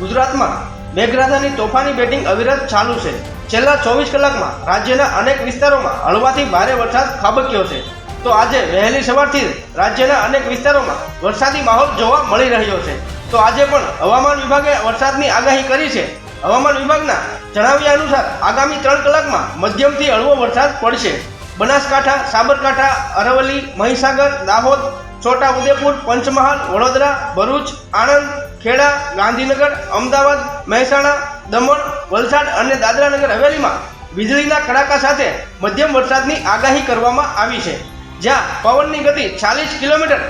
ગુજરાતમાં મેઘરાજાની તોફાની બેટિંગ અવિરત ચાલુ છે. છેલ્લા ચોવીસ કલાકમાં રાજ્યના અનેક વિસ્તારોમાં હળવાથી ભારે વરસાદ ખાબક્યો છે. તો આજે વહેલી સવારથી રાજ્યના અનેક વિસ્તારોમાં વરસાદી માહોલ જોવા મળી રહ્યો છે. તો આજે પણ હવામાન વિભાગે વરસાદની આગાહી કરી છે. હવામાન વિભાગના જણાવ્યા અનુસાર આગામી ત્રણ કલાકમાં મધ્યમથી હળવો વરસાદ પડશે. બનાસકાંઠા, સાબરકાંઠા, અરવલ્લી, મહીસાગર, દાહોદ, છોટા ઉદેપુર, પંચમહાલ, વડોદરા, ભરૂચ, આણંદ ખેડા, ગાંધીનગર, અમદાવાદ, મહેસાણા, દમણ, વલસાડ અને દાદરાનગર હવેલીમાં વીજળીના કડાકા સાથે મધ્યમ વરસાદની આગાહી કરવામાં આવી છે, જ્યાં પવનની ગતિ ચાલીસ કિલોમીટર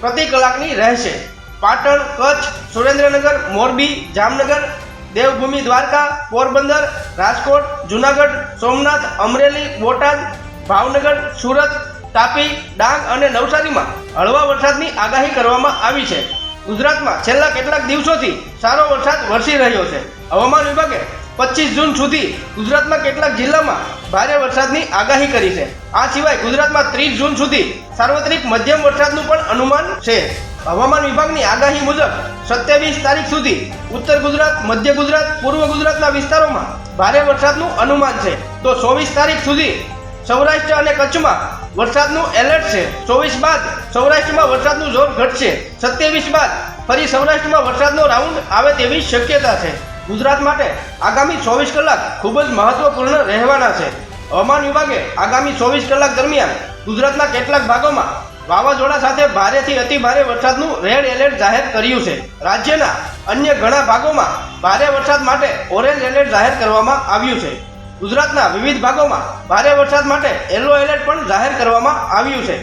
પ્રતિ કલાકની રહેશે. પાટણ, કચ્છ, સુરેન્દ્રનગર, મોરબી, જામનગર, દેવભૂમિ, દ્વારકા, પોરબંદર, રાજકોટ, જુનાગઢ, સોમનાથ, અમરેલી, બોટાદ, ભાવનગર, સુરત, તાપી, ડાંગ અને નવસારીમાં હળવા વરસાદની આગાહી કરવામાં આવી છે. ગુજરાતમાં છેલ્લા કેટલાક દિવસોથી સારો વરસાદ વરસી રહ્યો છે. હવામાન વિભાગે પચીસ જૂન સુધી ગુજરાતમાં કેટલાક જિલ્લામાં ભારે વરસાદની આગાહી કરી છે. આ સિવાય ગુજરાતમાં ત્રીસ જૂન સુધી સાર્વત્રિક મધ્યમ વરસાદનું પણ અનુમાન છે. હવામાન વિભાગની આગાહી મુજબ સત્યાવીસ તારીખ સુધી ઉત્તર ગુજરાત, મધ્ય ગુજરાત, પૂર્વ ગુજરાતના વિસ્તારોમાં ભારે વરસાદનું અનુમાન છે. તો ચોવીસ તારીખ સુધી સૌરાષ્ટ્ર અને કચ્છમાં વરસાદનું એલર્ટ છે. ચોવીસ બાદ સૌરાષ્ટ્રમાં વરસાદનું જોર ઘટશે. સત્યાવીસ બાદ ફરી સૌરાષ્ટ્રમાં વરસાદનો રાઉન્ડ આવે તેવી શક્યતા છે. ગુજરાત માટે આગામી ચોવીસ કલાક ખૂબ જ મહત્વપૂર્ણ રહેવાના છે. હવામાન વિભાગે આગામી ચોવીસ કલાક દરમિયાન ગુજરાતના કેટલાક ભાગોમાં વાવાઝોડા સાથે ભારેથી અતિ ભારે વરસાદનું રેડ એલર્ટ જાહેર કર્યું છે. રાજ્યના અન્ય ઘણા ભાગોમાં ભારે વરસાદ માટે ઓરેન્જ એલર્ટ જાહેર કરવામાં આવ્યું છે. ગુજરાતના વિવિધ ભાગોમાં ભારે વરસાદ માટે યલો એલર્ટ પણ જાહેર કરવામાં આવ્યું છે.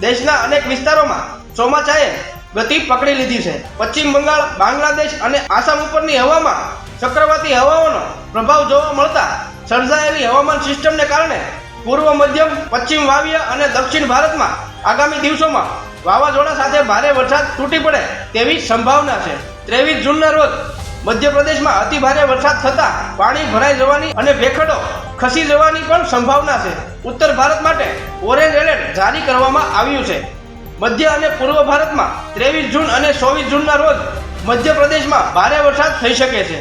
દેશના અનેક વિસ્તારોમાં ચોમાસાએ ગતિ પકડી લીધી છે. પશ્ચિમ બંગાળ, બાંગ્લાદેશ અને આસામ ઉપરની હવામાં ચક્રવાતી હવાઓનો પ્રભાવ જોવા મળતા સર્જાયેલી હવામાન સિસ્ટમને કારણે પૂર્વ મધ્યમ, પશ્ચિમ વાવ્ય અને દક્ષિણ ભારતમાં આગામી દિવસોમાં વાવાઝોડા સાથે ભારે વરસાદ તૂટી પડે તેવી સંભાવના છે. ત્રેવીસ જૂનના રોજ મધ્યપ્રદેશમાં અતિ ભારે વરસાદ થતા પાણી ભરાઈ જવાની અને ભેખડો ખસી જવાની પણ સંભાવના છે. ઉત્તર ભારત માટે ઓરેન્જ એલર્ટ જારી કરવામાં આવ્યું છે. મધ્ય અને પૂર્વ ભારતમાં ત્રેવીસ જૂન અને ચોવીસ જૂનના રોજ મધ્યપ્રદેશમાં ભારે વરસાદ થઈ શકે છે.